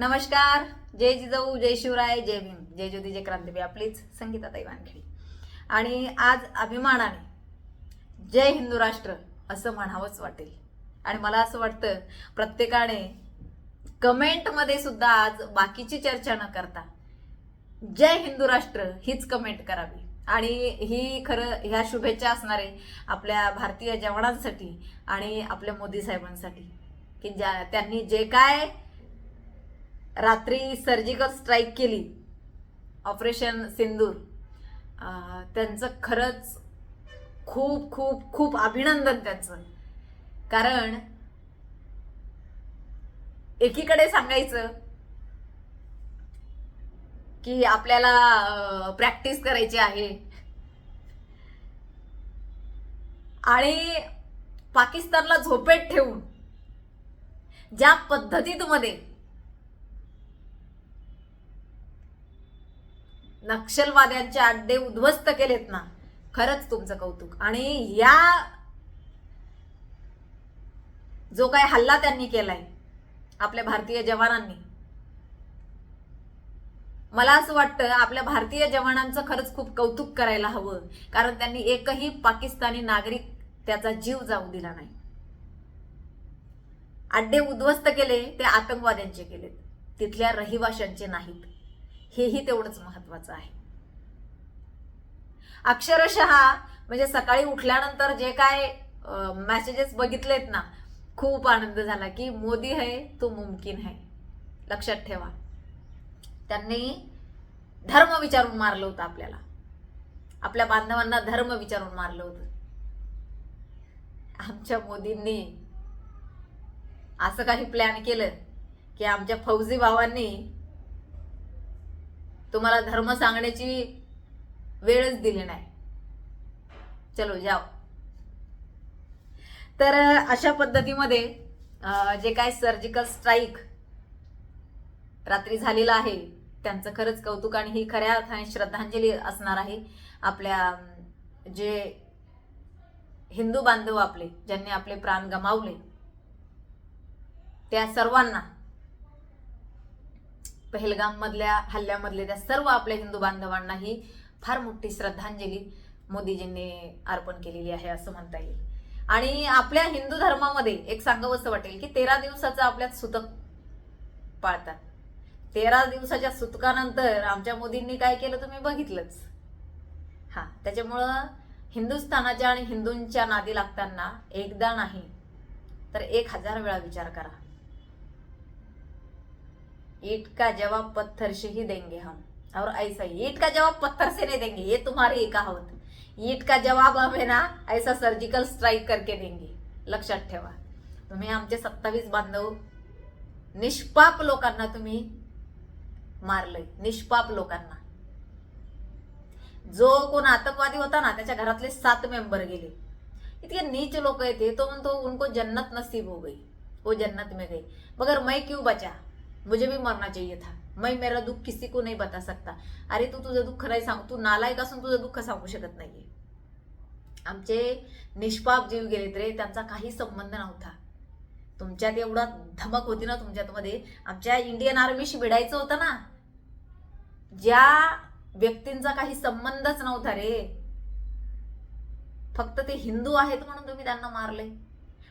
नमस्कार. जय जिजाऊ जय शिवराय जय भीम. जय ज्योती जय क्रांती आपलीच संगीताताई वानखेडी. आणि आज अभिमानाने जय हिंदू राष्ट्र असं म्हणावंच वाटेल. आणि मला असं वाटतं प्रत्येकाने कमेंटमध्ये सुद्धा आज बाकीची चर्चा न करता जय हिंदू राष्ट्र हीच कमेंट करावी. आणि ही खरं ह्या शुभेच्छा असणारे आपल्या भारतीय जवानांसाठी आणि आपल्या मोदी साहेबांसाठी. की ज्या त्यांनी जे काय रात्री सर्जिकल स्ट्राईक केली. ऑपरेशन सिंदूर. त्यांचं खरंच खूप खूप खूप अभिनंदन त्यांचं. कारण एकीकडे सांगायचं की आपल्याला प्रॅक्टिस करायची आहे. आणि पाकिस्तानला झोपेत ठेवून ज्या पद्धतीत मध्ये नक्षलवाद्यांचे अड्डे उद्ध्वस्त केलेत ना खरंच तुमचं कौतुक. आणि या जो काय हल्ला त्यांनी केलाय आपल्या भारतीय जवानांनी मला असं वाटतं आपल्या भारतीय जवानांचं खरंच खूप कौतुक करायला हवं. कारण त्यांनी एकही पाकिस्तानी नागरिक त्याचा जीव जाऊ दिला नाही. अड्डे उद्ध्वस्त केले ते आतंकवाद्यांचे केलेत. तिथल्या रहिवाशांचे नाहीत. हेही तेवढंच महत्वाचं आहे. अक्षरशः म्हणजे सकाळी उठल्यानंतर जे काय मेसेजेस बघितलेत ना खूप आनंद झाला की मोदी है तो मुमकिन है. लक्षात ठेवा. त्यांनी धर्म विचारून मारलं होतं आपल्याला. आपल्या बांधवांना धर्म विचारून मारलं होतं. आमच्या मोदींनी असं काही प्लॅन केलं की आमच्या फौजी भावांनी तुम्हाला धर्म सांगण्याची वेळच दिली नाही. चलो जाओ. तर अशा पद्धतीमध्ये जे काय सर्जिकल स्ट्राईक रात्री झालेलं आहे त्यांचं खरंच कौतुक आणि ही खऱ्या अर्थाने श्रद्धांजली असणार आहे. आपल्या जे हिंदू बांधव आपले ज्यांनी आपले प्राण गमावले त्या सर्वांना पहलगाममधल्या हल्ल्यामधले त्या सर्व आपल्या हिंदू बांधवांना ही फार मोठी श्रद्धांजली मोदीजींनी अर्पण केलेली आहे असं म्हणता येईल. आणि आपल्या हिंदू धर्मामध्ये एक सांगावंसं वाटेल की तेरा दिवसाचं आपल्यात सुतक पाळतात. तेरा दिवसाच्या सुतकानंतर आमच्या मोदींनी काय केलं तुम्ही बघितलंच. हा त्याच्यामुळं हिंदुस्थानाच्या आणि हिंदूंच्या नादी लागताना एकदा नाही तर एक हजार वेळा विचार करा. ईट का जवाब पत्थर से ही देंगे हम। और ऐसा ही ईट का जवाब पत्थर से नहीं देंगे ये तुम्हारी कहावत ईट का जवाब हमें ना ऐसा सर्जिकल स्ट्राईक करके देंगे। लक्षात ठेवा। तुम्ही आमचे सत्तावीस बांधव निष्पाप लोकांना तुम्ही मारलंय निष्पाप लोकांना। जो कोण आतंकवादी होता ना त्याच्या घरातले सात मेंबर गेले। इतके नीच लोक येते तो म्हणतो उनको जन्नत नसीब हो गई वो जन्नत में गई। मगर मैं क्यों बचा? मुझे भी मरना चाहिए था। मैं मेरा दुःख किसी को नहीं बता सकता। अरे तू तुझं दुःख नाही सांग तू नालायक असून तुझं दुःख सांगू शकत नाहीये। आमचे निष्पाप जीव गेलेत रे त्यांचा काही संबंध नव्हता. तुमच्यात एवढा धमक होती ना तुमच्यात मध्ये आमच्या इंडियन आर्मीशी भिडायचं होतं ना. ज्या व्यक्तींचा काही संबंधच नव्हता रे. फक्त ते हिंदू आहेत म्हणून तुम्ही त्यांना मारले.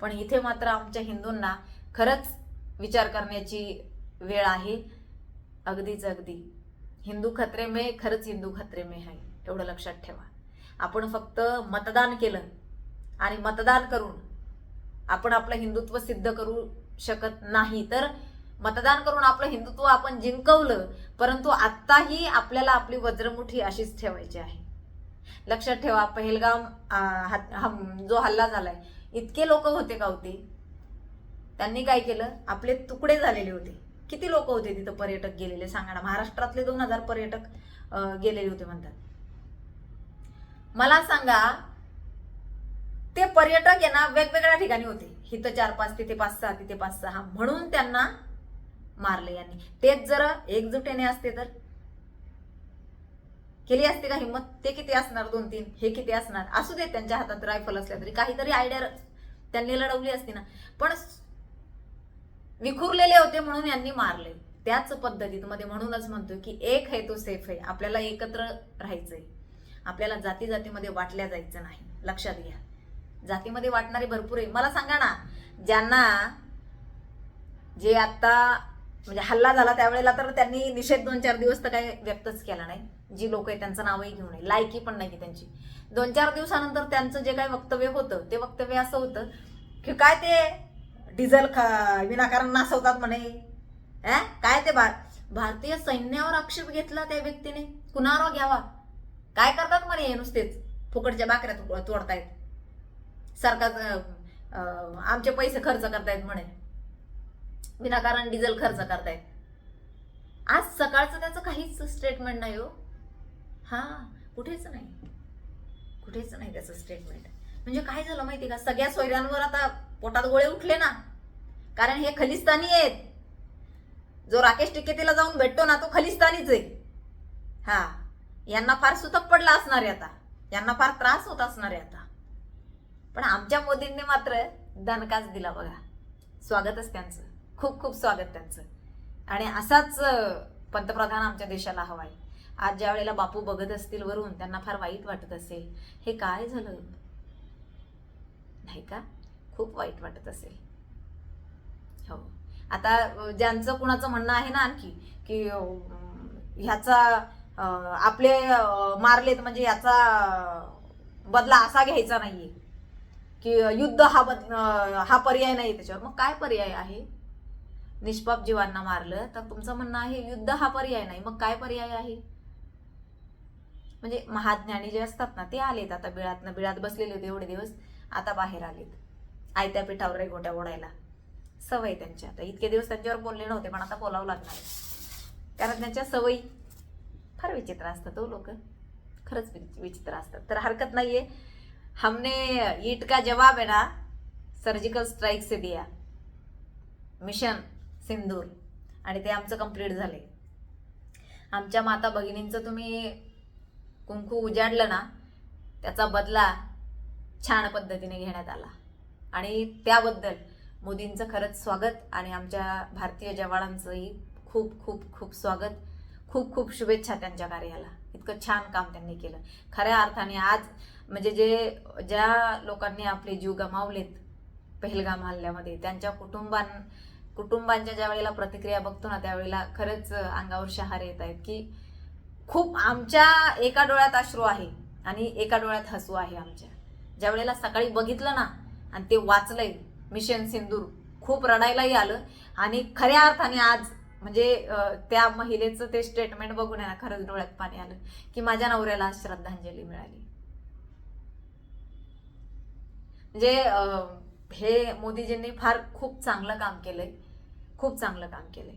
पण इथे मात्र आमच्या हिंदूंना खरंच विचार करण्याची वेळ आहे. अगदीच अगदी. हिंदू खत्रे मे खरंच हिंदू खत्रे मे आहे. एवढं लक्षात ठेवा. आपण फक्त मतदान केलं आणि मतदान करून आपण आपलं हिंदुत्व सिद्ध करू शकत नाही. तर मतदान करून आपलं हिंदुत्व आपण जिंकवलं परंतु आत्ताही आपल्याला आपली वज्रमुठी अशीच ठेवायची आहे. लक्षात ठेवा पहलगाम जो हल्ला झालाय इतके लोक होते का होते? त्यांनी काय केलं? आपले तुकडे झालेले होते. किती लोक होते तिथं पर्यटक गेलेले? सांगा ना. महाराष्ट्रातले दोन हजार पर्यटक गेलेले होते म्हणतात. मला सांगा ते पर्यटक आहे ना वेगवेगळ्या ठिकाणी होते. इथं चार पाच तिथे पाच सहा तिथे पाच सहा. म्हणून त्यांना मारले यांनी. तेच जर एकजुटीने असते तर. केली असते का हिंमत? ते किती असणार दोन तीन? हे किती असणार? असू दे त्यांच्या हातात रायफल असल्या तरी. काहीतरी आयडिया त्यांनी लढवली असती ना. पण विखुरलेले होते म्हणून यांनी मारले. त्याच पद्धतीत मध्ये म्हणूनच म्हणतोय की एक आहे तो सेफ आहे. आपल्याला एकत्र राहायचंय. आपल्याला जाती जातीमध्ये वाटल्या जायचं नाही. लक्षात घ्या. जातीमध्ये वाटणारे भरपूर आहे. मला सांगा ना ज्यांना जे आता म्हणजे हल्ला झाला त्यावेळेला तर त्यांनी निषेध दोन चार दिवस तर काही व्यक्तच केला नाही. जी लोक आहे त्यांचं नावही घेऊ नये. लायकी पण नाही त्यांची. दोन चार दिवसानंतर त्यांचं जे काही वक्तव्य होतं ते वक्तव्य असं होतं की काय ते डिझेल खा विनाकारण नासवतात म्हणे. अं? काय ते भार भारतीय सैन्यावर आक्षेप घेतला त्या व्यक्तीने? कुणावर घ्यावा? काय करतात म्हणे हे नुसतेच? फुकटच्या बाकऱ्या तुक- तोडतायत. सरकार आमचे पैसे खर्च करतायत म्हणे. विनाकारण डिझेल खर्च करतायत. आज सकाळचं त्याचं काहीच स्टेटमेंट नाही हो. हा कुठेच नाही. कुठेच नाही त्याचं स्टेटमेंट म्हणजे काय झालं माहिती का? सगळ्या सोयऱ्यांवर आता पोटात गोळे उठले ना. कारण हे खलिस्तानी आहेत. जो राकेश टिकेतीला जाऊन भेटतो ना तो खलिस्तानीच आहे. हा. यांना फार सुतक पडला असणार आहे आता. यांना फार त्रास होत असणार आहे आता. पण आमच्या मोदींनी मात्र दणकाच दिला बघा. स्वागतच त्यांचं. खूप खूप स्वागत त्यांचं. आणि असाच पंतप्रधान आमच्या देशाला हवा आहे आज ज्या वेळेला बापू बघत असतील वरून त्यांना फार वाईट वाटत असेल. हे काय झालं? नाही का? खूप वाईट वाटत असेल. हो. आता ज्यांचं कुणाचं म्हणणं आहे ना आणखी की ह्याचा आपले मारलेत म्हणजे याचा बदला असा घ्यायचा नाहीये. की युद्ध हा बद हा पर्याय नाही त्याच्यावर. मग काय पर्याय आहे? निष्पाप जीवांना मारलं तर तुमचं म्हणणं आहे युद्ध हा पर्याय नाही. मग काय पर्याय आहे? म्हणजे महाज्ञानी जे असतात ना ते आलेत आता बिळातनं. बिळात बसलेले होते एवढे दिवस. आता बाहेर आलेत. आयत्या पिठावर गोट्या ओढायला. सवय त्यांची आता. इतके दिवस त्यांच्यावर बोलले नव्हते पण आता बोलावं लागणार आहे. कारण त्यांच्या सवयी फार विचित्र असतात हो तो लोक. खरंच वि- विचित्र असतात. तर हरकत नाहीये. हमने ईट का जवाब आहे ना? सर्जिकल स्ट्राईक से दिया. मिशन सिंदूर. आणि ते आमचं कंप्लीट झाले. आमच्या माता भगिनींचं तुम्ही कुंकू उजाडलं ना त्याचा बदला छान पद्धतीने घेण्यात आला. आणि त्याबद्दल मोदींचं खरंच स्वागत आणि आमच्या भारतीय जवानांचंही खूप खूप खूप स्वागत. खूप खूप शुभेच्छा त्यांच्या कार्याला. इतकं छान काम त्यांनी केलं. खऱ्या अर्थाने आज म्हणजे जे ज्या लोकांनी आपले जीव गमावलेत पहिलगाम हल्ल्यामध्ये त्यांच्या कुटुंबां कुटुंबांच्या ज्या वेळेला प्रतिक्रिया बघतो ना त्यावेळेला खरंच अंगावर शहार येत आहेत की खूप आमच्या एका डोळ्यात अश्रू आहे आणि एका डोळ्यात हसू आहे आमच्या. ज्या वेळेला सकाळी बघितलं ना आणि ते वाचलंय मिशन सिंदूर खूप रडायलाही आलं. आणि खऱ्या अर्थाने आज म्हणजे त्या महिलेचं ते स्टेटमेंट बघून आहे ना खरंच डोळ्यात पाणी आलं की माझ्या नवऱ्याला श्रद्धांजली मिळाली. म्हणजे अं, हे मोदीजींनी फार खूप चांगलं काम केलंय खूप चांगलं काम केलंय.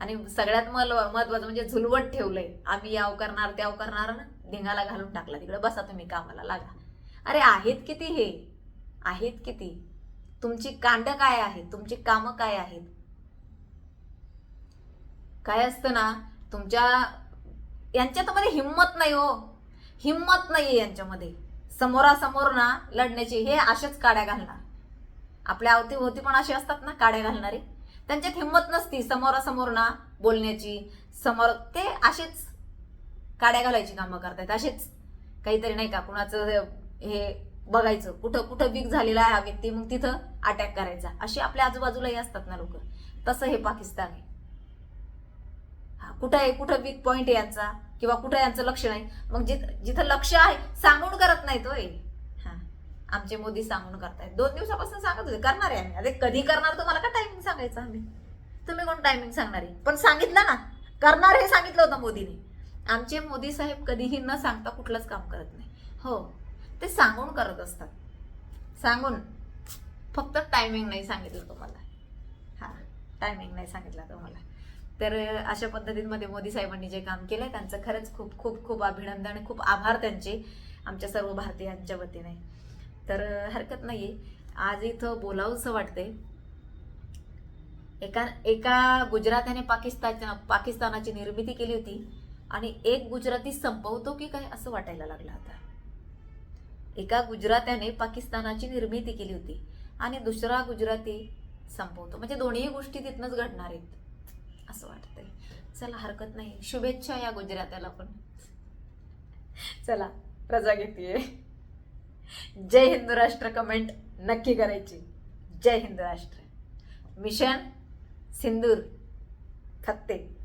आणि सगळ्यात मल महत्वाचं म्हणजे झुलवट ठेवलंय आम्ही याव करणार त्याव करणार ना धिंगाला घालून टाकला. तिकडे बसा तुम्ही कामाला लागा. अरे आहेत किती हे? आहेत किती? तुमची कांड काय आहेत तुमची कामं काय आहेत? काय असतं ना तुमच्या यांच्यामध्ये हिंमत नाही हो. हिंमत नाहीये यांच्यामध्ये. समोरासमोर ना लढण्याची हे अशाच काड्या घालणार. आपल्या अवतीभोवती पण असे असतात ना काड्या घालणारे. त्यांच्यात हिंमत नसती समोरासमोर ना बोलण्याची. समोर ते असेच काड्या घालायची कामं करतायत असेच. काहीतरी नाही का कुणाचं हे बघायचं कुठं कुठं वीक झालेला आहे हा व्यक्ती मग तिथं अटॅक करायचा. असे आपल्या आजूबाजूलाही असतात ना लोक. तसं हे पाकिस्तान आहे. हा कुठं आहे कुठं वीक पॉईंट आहे यांचा? किंवा कुठं यांचं लक्ष नाही? मग जिथ जिथं लक्ष आहे सांगून करत नाही तो हा आमचे मोदी सांगून करतायत. दोन दिवसापासून सांगत होते करणार आहे आम्ही. अरे कधी करणार तुम्हाला का टायमिंग सांगायचं आम्ही? तुम्ही कोण टायमिंग सांगणार आहे? पण सांगितलं ना. करणार हे सांगितलं होतं मोदीने. आमचे मोदी साहेब कधीही न सांगता कुठलंच काम करत नाही. हो ते सांगून करत असतात. सांगून. फक्त टायमिंग नाही सांगितलं तुम्हाला. हा टायमिंग नाही सांगितलं तुम्हाला. तर अशा पद्धतीमध्ये मोदी साहेबांनी जे काम केलंय त्यांचं खरंच खूप खूप खूप अभिनंदन आणि खूप आभार त्यांचे आमच्या सर्व भारतीयांच्या वतीने. तर हरकत नाही आज इथं बोलावंसं वाटते एका एका गुजरात्याने पाकिस्तान पाकिस्तानाची निर्मिती केली होती आणि एक गुजराती संपवतो की काय असं वाटायला लागलं आता? एका गुजरात्याने पाकिस्तानाची निर्मिती केली होती आणि दुसरा गुजराती संपवतो. म्हणजे दोन्ही गोष्टी तिथनंच घडणार आहेत असं वाटतंय. चला हरकत नाही. शुभेच्छा या गुजरात्याला पण. चला रजा घेतीये. जय हिंदू राष्ट्र कमेंट नक्की करायची. जय हिंदू राष्ट्र. मिशन सिंदूर खत्ते.